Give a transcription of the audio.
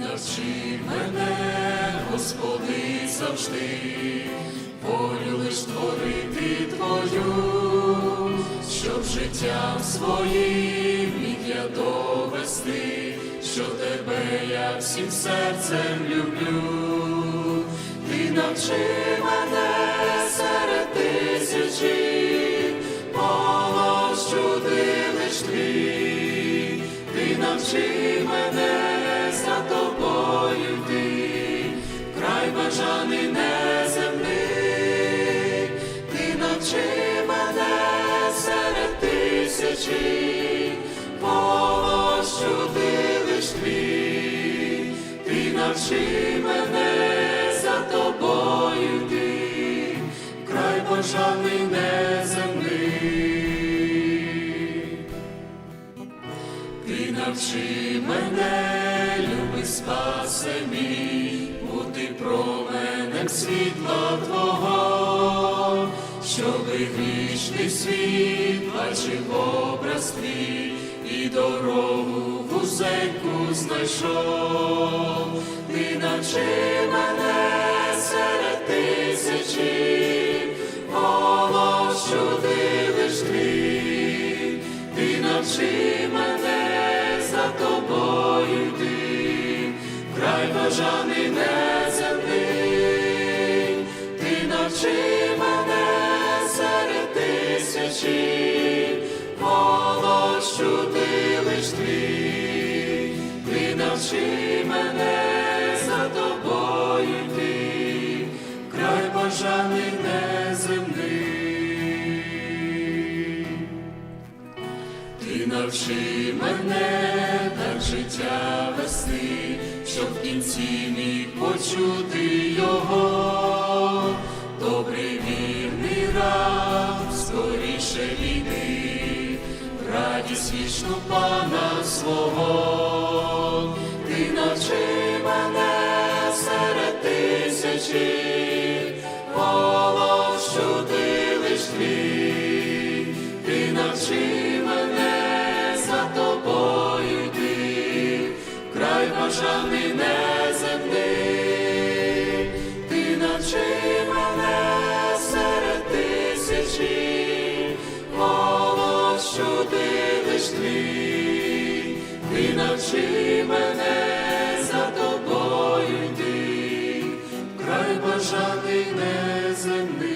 навчи мене, Господи, завжди, волю лиш творити Твою, щоб життям своїм міг я довести, що тебе я всім серцем люблю. Ти навчи мене серед тисячі, голос чуди лиш твій, ти навчи мене тисячі, голос чуди лиш ти навчи мене за тобою йти, край бажаний неземний. Ти навчи мене, люби спасе мій, бути променем світла Твого, щоби грішний світ бачив образ твій і дорогу вузеньку знайшов. Ти навчи мене серед тисячі, голос чуди лиш твій. Ти навчи мене за тобою йти, край бажаний ти навчи мене за тобою йти, край бажаний неземний. Ти навчи мене так життя вести, щоб в кінці міг почути його, добрий вірний раб, скоріше війни, радість вічну пана свого, ти навчи мене серед тисячі, голос чути лиш твій, ти навчи мене за тобою йти, край бажаний твій, ти мене за тобою йти, край бажаний неземний.